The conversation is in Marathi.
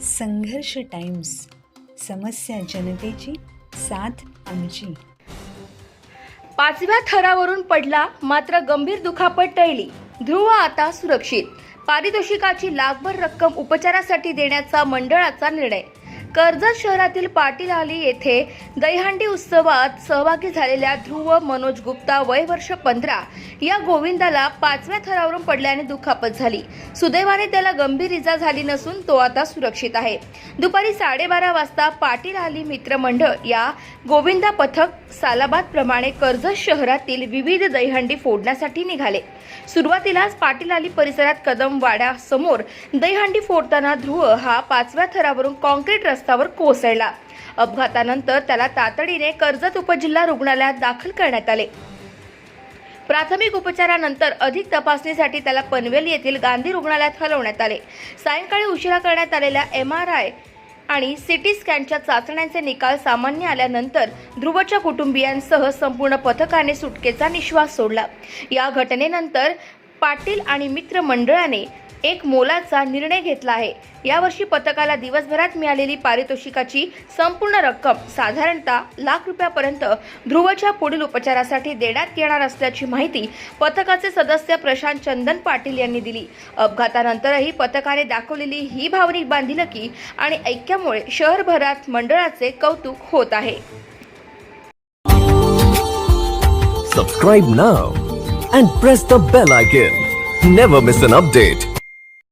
संघर्ष टाइम्स समस्या जनतेची साथ आमची. पाचव्या थरावरून पडला मात्र गंभीर दुखापत टळली. ध्रुव आता सुरक्षित. पारितोषिकाची लाखभर रक्कम उपचारासाठी देण्याचा मंडळाचा निर्णय कर्जत शहरातील पाटील आली येथे दहीहंडी उत्सवात सहभागी झालेल्या ध्रुव मनोज गुप्ता वय वर्ष पंधरा या गोविंदाला पाचव्या थरावरून पडल्याने दुखापत झाली. सुदैवाने त्याला गंभीर इजा झाली नसून तो आता सुरक्षित आहे. दुपारी साडेबारा वाजता पाटील आली मित्रमंडळ या गोविंदा पथक सालाबाद प्रमाणे कर्जत शहरातील विविध दहीहंडी फोडण्यासाठी निघाले. सुरुवातीलाच पाटील आली परिसरात कदम वाड्यासमोर दहीहंडी फोडताना ध्रुव हा पाचव्या थरावरून कॉन्क्रीट रस्त्यावर कोसळला. अपघातानंतर त्याला तातडीने कर्जत उपजिल्हा रुग्णालयात दाखल करण्यात आले. प्राथमिक उपचारानंतर अधिक तपासणीसाठी त्याला पनवेल येथील गांधी रुग्णालयात हलवण्यात आले. सायंकाळी उशिरा करण्यात आलेल्या एम आर आय आणि सिटी स्कॅनच्या चाचण्यांचे निकाल सामान्य आल्यानंतर ध्रुवच्या कुटुंबियांसह संपूर्ण पथकाने सुटकेचा निश्वास सोडला. या घटनेनंतर पाटील आणि मित्रमंडळाने एक मोलाचा निर्णय घेतला आहे यावर्षी पथकाला दिवसभरात मिळालेली पारितोषिकाची संपूर्ण रक्कम साधारणतः लाख रुपयापर्यंत ध्रुवच्या पुढील उपचारासाठी देण्यात येणार असल्याची माहिती पथकाचे सदस्य प्रशांत चंदन पाटील यांनी दिली अपघातानंतरही पथकाने दाखवलेली ही भावनिक बांधिलकी आणि ऐक्यामुळे शहरभरात मंडळाचे कौतुक होत आहे Subscribe now and press the bell icon. Never miss an update.